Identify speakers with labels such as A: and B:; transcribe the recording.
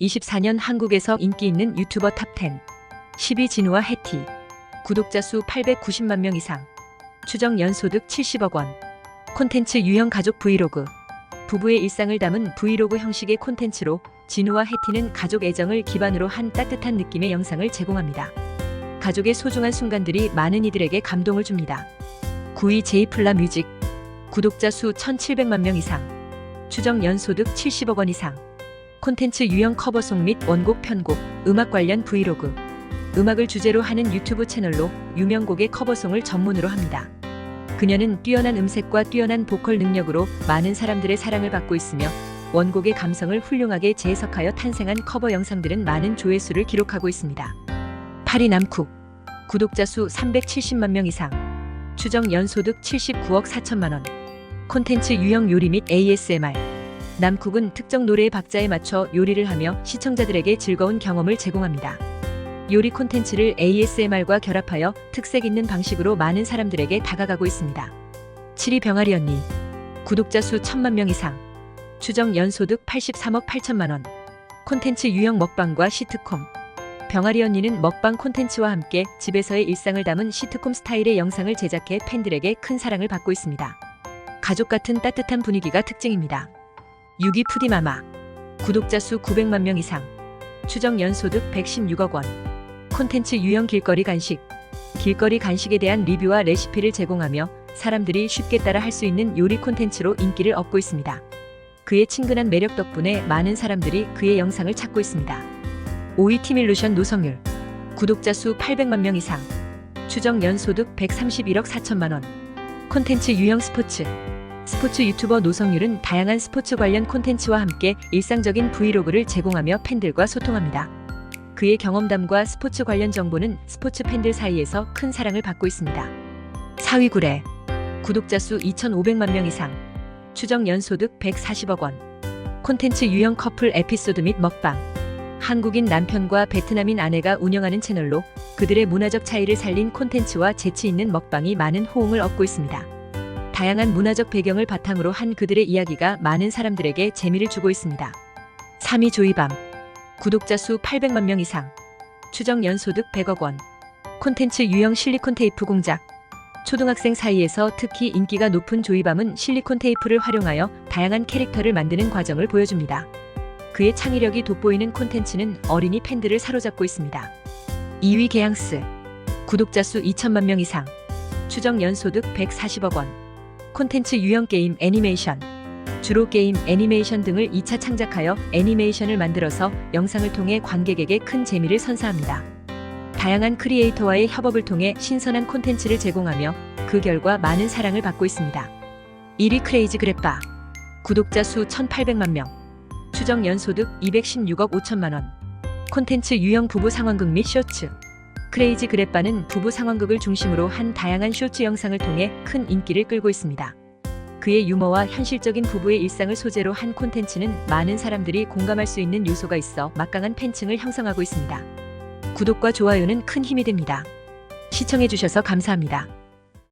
A: 24년 한국에서 인기 있는 유튜버 탑10 10위 진우와 해티. 구독자 수 890만 명 이상. 추정 연소득 70억 원. 콘텐츠 유형 가족 브이로그. 부부의 일상을 담은 브이로그 형식의 콘텐츠로 진우와 해티는 가족 애정을 기반으로 한 따뜻한 느낌의 영상을 제공합니다. 가족의 소중한 순간들이 많은 이들에게 감동을 줍니다. 9위 제이플라 뮤직. 구독자 수 1700만 명 이상. 추정 연소득 70억 원 이상 콘텐츠 유형 커버송 및 원곡 편곡, 음악 관련 브이로그, 음악을 주제로 하는 유튜브 채널로 유명곡의 커버송을 전문으로 합니다. 그녀는 뛰어난 음색과 뛰어난 보컬 능력으로 많은 사람들의 사랑을 받고 있으며 원곡의 감성을 훌륭하게 재해석하여 탄생한 커버 영상들은 많은 조회수를 기록하고 있습니다. 8위 남쿡. 구독자 수 370만 명 이상. 추정 연소득 79억 4천만 원. 콘텐츠 유형 요리 및 ASMR 남쿡은 특정 노래의 박자에 맞춰 요리를 하며 시청자들에게 즐거운 경험을 제공합니다. 요리 콘텐츠를 ASMR과 결합하여 특색 있는 방식으로 많은 사람들에게 다가가고 있습니다. 7위 병아리 언니 구독자 수 1000만 명 이상 추정 연소득 83억 8천만 원 콘텐츠 유형 먹방과 시트콤 병아리 언니는 먹방 콘텐츠와 함께 집에서의 일상을 담은 시트콤 스타일의 영상을 제작해 팬들에게 큰 사랑을 받고 있습니다. 가족 같은 따뜻한 분위기가 특징입니다. 6위 푸디마마. 구독자 수 900만 명 이상. 추정 연소득 116억 원. 콘텐츠 유형 길거리 간식. 길거리 간식에 대한 리뷰와 레시피를 제공하며 사람들이 쉽게 따라 할 수 있는 요리 콘텐츠로 인기를 얻고 있습니다. 그의 친근한 매력 덕분에 많은 사람들이 그의 영상을 찾고 있습니다. 5위 티밀루션 노성율 구독자 수 800만 명 이상. 추정 연소득 131억 4천만 원. 콘텐츠 유형 스포츠 스포츠 유튜버 노성률은 다양한 스포츠 관련 콘텐츠와 함께 일상적인 브이로그를 제공하며 팬들과 소통합니다. 그의 경험담과 스포츠 관련 정보는 스포츠 팬들 사이에서 큰 사랑을 받고 있습니다. 4위 구례 구독자 수 2,500만 명 이상 추정 연소득 140억 원 콘텐츠 유형 커플 에피소드 및 먹방 한국인 남편과 베트남인 아내가 운영하는 채널로 그들의 문화적 차이를 살린 콘텐츠와 재치 있는 먹방이 많은 호응을 얻고 있습니다. 다양한 문화적 배경을 바탕으로 한 그들의 이야기가 많은 사람들에게 재미를 주고 있습니다. 3위 조이밤 구독자 수 800만 명 이상 추정 연소득 100억 원 콘텐츠 유형 실리콘 테이프 공작 초등학생 사이에서 특히 인기가 높은 조이밤은 실리콘 테이프를 활용하여 다양한 캐릭터를 만드는 과정을 보여줍니다. 그의 창의력이 돋보이는 콘텐츠는 어린이 팬들을 사로잡고 있습니다. 2위 개양스 구독자 수 2천만 명 이상 추정 연소득 140억 원 콘텐츠 유형 게임 애니메이션 주로 게임 애니메이션 등을 2차 창작하여 애니메이션을 만들어서 영상을 통해 관객에게 큰 재미를 선사합니다. 다양한 크리에이터와의 협업을 통해 신선한 콘텐츠를 제공하며 그 결과 많은 사랑을 받고 있습니다. 1위 크레이지 그래빠 구독자 수 1,800만 명 추정 연소득 216억 5천만 원 콘텐츠 유형 부부 상황극 및 쇼츠 크레이지 그래빠는 부부 상황극을 중심으로 한 다양한 쇼츠 영상을 통해 큰 인기를 끌고 있습니다. 그의 유머와 현실적인 부부의 일상을 소재로 한 콘텐츠는 많은 사람들이 공감할 수 있는 요소가 있어 막강한 팬층을 형성하고 있습니다. 구독과 좋아요는 큰 힘이 됩니다. 시청해주셔서 감사합니다.